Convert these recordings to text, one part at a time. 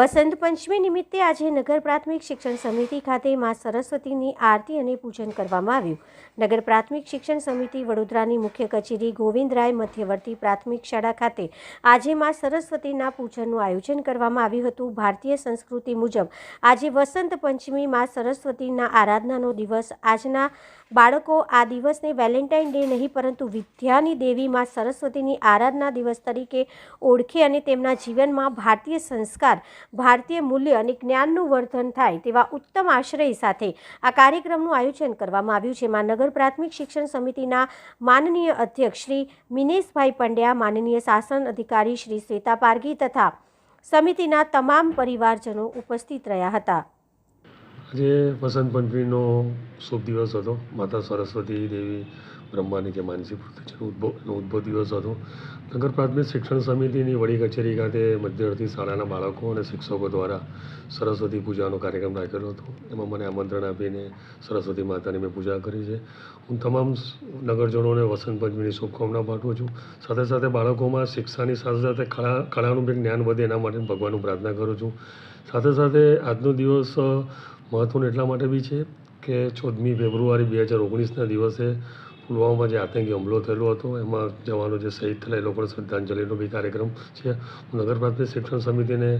વસંત પંચમી નિમિત્તે આજે નગર પ્રાથમિક શિક્ષણ સમિતિ ખાતે મા સરસ્વતીની આરતી અને પૂજન કરવામાં આવ્યું. નગર પ્રાથમિક શિક્ષણ સમિતિ વડોદરાની મુખ્ય કચેરી ગોવિંદરાય મધ્યવર્તી પ્રાથમિક શાળા ખાતે આજે મા સરસ્વતીના પૂજનનું આયોજન કરવામાં આવ્યું હતું. ભારતીય સંસ્કૃતિ મુજબ આજે વસંત પંચમી મા સરસ્વતીના આરાધનાનો દિવસ. આજના બાળકો આ દિવસને વેલેન્ટાઇન ડે નહીં, પરંતુ વિદ્યાની દેવી મા સરસ્વતીની આરાધના દિવસ તરીકે ઓળખે અને તેમના જીવનમાં ભારતીય સંસ્કાર ભારતીય મૂલ્ય અને જ્ઞાનનું વર્ધન થાય તેવા ઉત્તમ આશ્રય સાથે આ કાર્યક્રમનું આયોજન કરવામાં આવ્યું છે. જેમાં નગર પ્રાથમિક શિક્ષણ સમિતિના માનનીય અધ્યક્ષ શ્રી મિનેશભાઈ પંડ્યા, માનનીય શાસન અધિકારી શ્રી શ્વેતા પારગી તથા સમિતિના તમામ પરિવારજનો ઉપસ્થિત રહ્યા હતા. આજે વસંત પંચમીનો શુભ દિવસ હતો, માતા સરસ્વતી દેવી, બ્રહ્માની જે માનસિક છે ઉદ્ભવ ઉદ્ભવ દિવસ હતો. નગર પ્રાથમિક શિક્ષણ સમિતિની વડી કચેરી ખાતે મધ્યવર્તી શાળાના બાળકો અને શિક્ષકો દ્વારા સરસ્વતી પૂજાનો કાર્યક્રમ રાખેલો હતો. એમાં મને આમંત્રણ આપીને સરસ્વતી માતાની મેં પૂજા કરી છે. હું તમામ નગરજનોને વસંત પંચમીની શુભકામના પાઠવું છું. સાથે સાથે બાળકોમાં શિક્ષાની સાથે સાથે કળા, કળાનું જ્ઞાન વધે એના માટે ભગવાનનું પ્રાર્થના કરું છું. સાથે સાથે આજનો દિવસ મહત્ત્વનો એટલા માટે બી છે કે ચૌદમી ફેબ્રુઆરી બે હજાર ઓગણીસના દિવસે પુલવામામાં જે આતંકી હુમલો થયેલો હતો, એમાં જવાનો જે શહીદ થયેલા એ લોકોને શ્રદ્ધાંજલિનો બી કાર્યક્રમ છે. નગર શિક્ષણ સમિતિને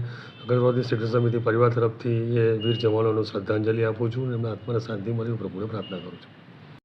નગર શિક્ષણ સમિતિ પરિવાર તરફથી એ વીર જવાનોને શ્રદ્ધાંજલિ આપું છું અને એમના આત્માને શાંતિ મળી પ્રભુને પ્રાર્થના કરું છું.